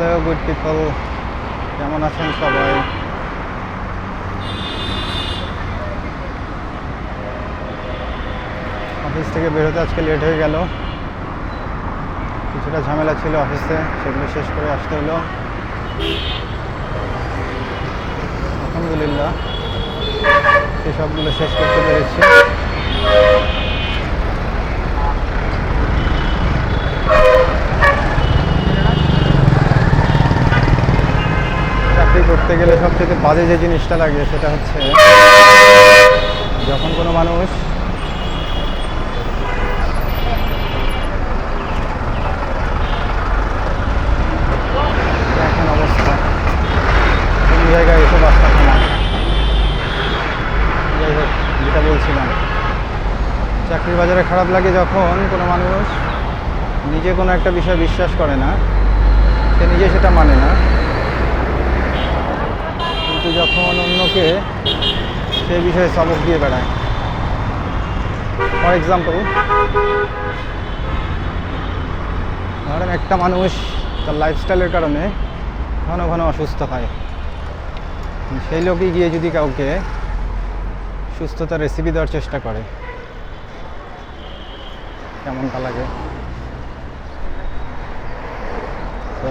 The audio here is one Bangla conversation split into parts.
হ্যালো গুড পিপল কেমন আছেন সবাই? অফিস থেকে বেরোতে আজকে লেট হয়ে গেল। কিছুটা ঝামেলা ছিল অফিসে, সেগুলো শেষ করে আসতে হলো। আলহামদুলিল্লাহ সেসবগুলো শেষ করতে পেরেছি চাকরি করতে গেলে সবচেয়ে বাজে যে জিনিসটা লাগে সেটা হচ্ছে যখন কোনো মানুষ জায়গায় এসে বাসটা থামা যাই হোক, যেটা বলছিলাম, চাকরির বাজারে খারাপ লাগে যখন কোনো মানুষ নিজে কোনো একটা বিষয় বিশ্বাস করে না, সে নিজে সেটা মানে না। কিন্তু যখন অন্যকে সেই বিষয়ে সবক দিয়ে বেড়ায়। ফর এক্সাম্পল ধরেন একটা মানুষ তার লাইফস্টাইলের কারণে ঘন ঘন অসুস্থ হয়। সেই লোকই গিয়ে যদি কাউকে সুস্থতার রেসিপি দেওয়ার চেষ্টা করে, কেমনটা লাগে? তো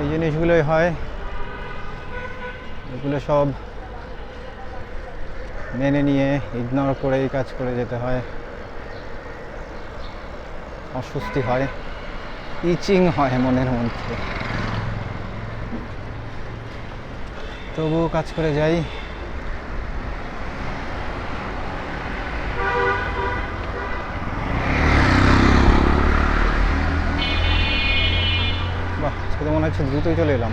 এই জিনিসগুলোই হয়। এগুলো সব মেনে নিয়ে ইগনোর করে এই কাজ করে যেতে হয়। অস্বস্তি হয় ইচিং হয় মনের মধ্যে। তবুও কাজ করে যাই। বাহ, আজকে তো মনে হচ্ছে দ্রুতই চলে এলাম।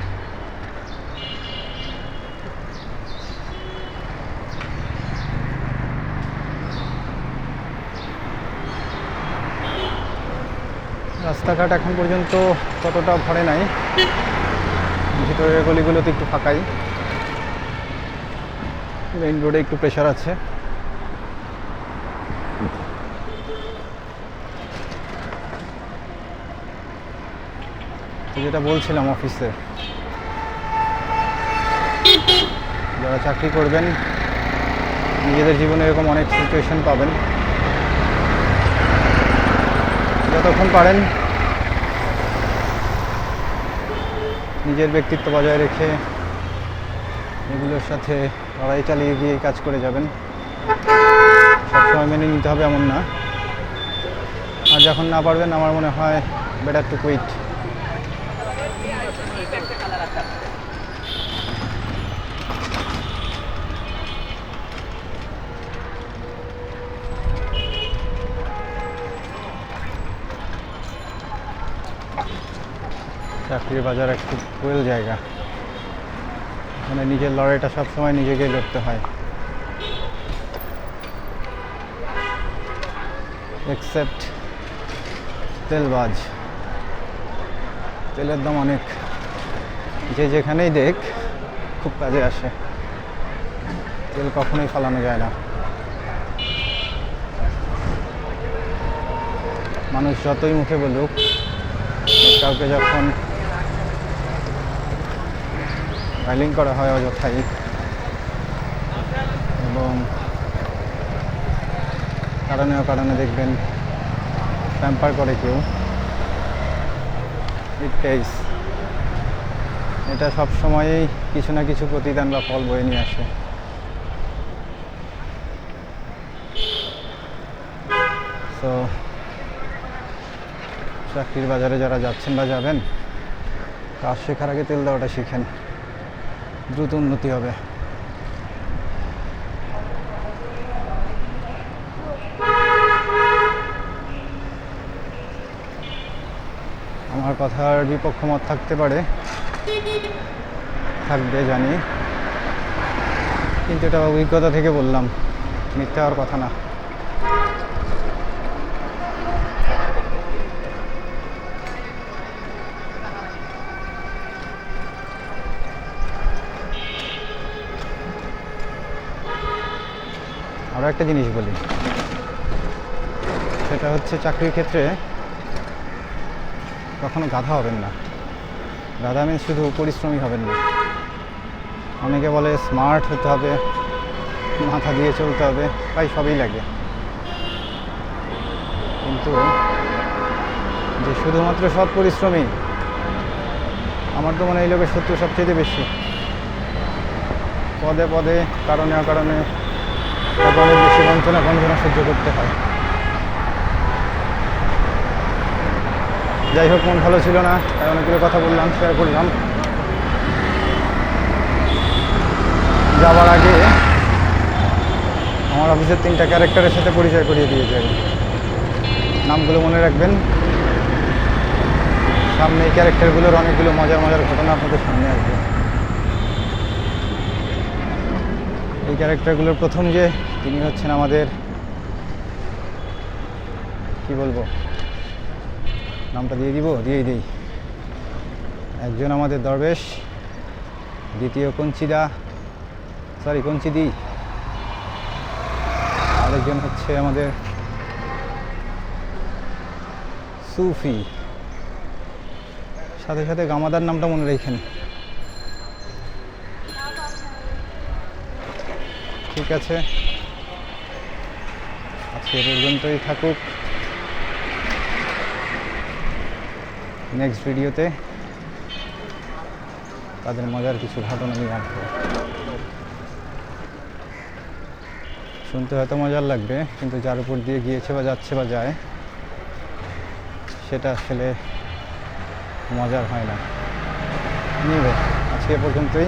রাস্তাঘাট এখন পর্যন্ত ততটা ভরে নাই। ভিতরের গলিগুলোতে একটু ফাঁকাই। মেইন রোডে একটু প্রেশার আছে। যেটা বলছিলাম অফিসে যারা চাকরি করবেন, নিজেদের জীবনে এরকম অনেক সিচুয়েশন পাবেন। যতক্ষণ পারেন নিজের ব্যক্তিত্ব বজায় রেখে এগুলোর সাথে লড়াই চালিয়ে গিয়ে কাজ করে যাবেন। সবসময় মেনে নিতে হবে এমন না। আর যখন না পারবেন, আমার মনে হয় বেটার টু কুইট চাকরির বাজার একটু কোয়েল জায়গা। মানে নিজের লড়াইটা সবসময় নিজেকেই লড়তে হয়। এক্সেপ্ট তেলবাজ। তেলের দাম অনেক। যে যেখানেই দেখ, খুব কাজে আসে। তেল কখনোই ফালানো যায় না। মানুষ যতই মুখে বলুক, কাউকে যখন ফাইলিং করা হয় অযথাই। এবং কারণে কারণে দেখবেন প্যাম্পার করে কেউ। ইট টেক্স এটা সব সময়ই কিছু না কিছু প্রতিদান বা ফল বয়ে নিয়ে আসে। তো চাকরির বাজারে যারা যাচ্ছেন বা যাবেন, কাজ শেখার আগে তেল দেওয়াটা শিখেন। দ্রুত উন্নতি হবে। আমার কথার বিপক্ষ মত থাকতে পারে। থাকবে জানি। কিন্তু এটা অভিজ্ঞতা থেকে বললাম, মিথ্যা হওয়ার কথা না। আরও একটা জিনিস বলি। সেটা হচ্ছে চাকরির ক্ষেত্রে কখনো গাধা হবেন না। গাধা মিন্স শুধু পরিশ্রমী হবেন না। অনেকে বলে স্মার্ট হতে হবে, মাথা দিয়ে চলতে হবে, তাই সবই লাগে। কিন্তু যে শুধুমাত্র সব পরিশ্রমী, আমার তো মনে হয় এই লোকের শত্রু সবচেয়ে বেশি। পদে পদে, কারণে অকারণে তাকে অনেক বেশি বঞ্চনা বঞ্চনা সহ্য করতে হয়। যাই হোক, মন ভালো ছিল না, তাই অনেকগুলো কথা বললাম শেয়ার করলাম। যাওয়ার আগে আমার অফিসের তিনটা ক্যারেক্টারের সাথে পরিচয় করিয়ে দিয়ে যাই নামগুলো মনে রাখবেন। সামনে এই ক্যারেক্টারগুলোর অনেকগুলো মজার মজার ঘটনা আপনাদের সামনে আসবে। এই ক্যারেক্টারগুলোর প্রথম যে তিনি হচ্ছেন আমাদের, কি বলব, নামটা দিয়ে দিব, দিয়েই দিই। একজন আমাদের দরবেশ, দ্বিতীয় কঞ্চিদা সরি কঞ্চিদি। আরেকজন হচ্ছে আমাদের সুফি। সাথে সাথে গামাদার নামটা মনে রেখেন। ঠিক আছে। আজকে পর্যন্তই থাকুক। নেক্সট ভিডিওতে তাদের মজার কিছু ঘটনা নিয়ে আসব শুনতে হয়তো মজার লাগবে, কিন্তু যার উপর দিয়ে গিয়েছে বা যাচ্ছে বা যায়, সেটা আসলে মজার হয় না। নিবে আজকে পর্যন্তই।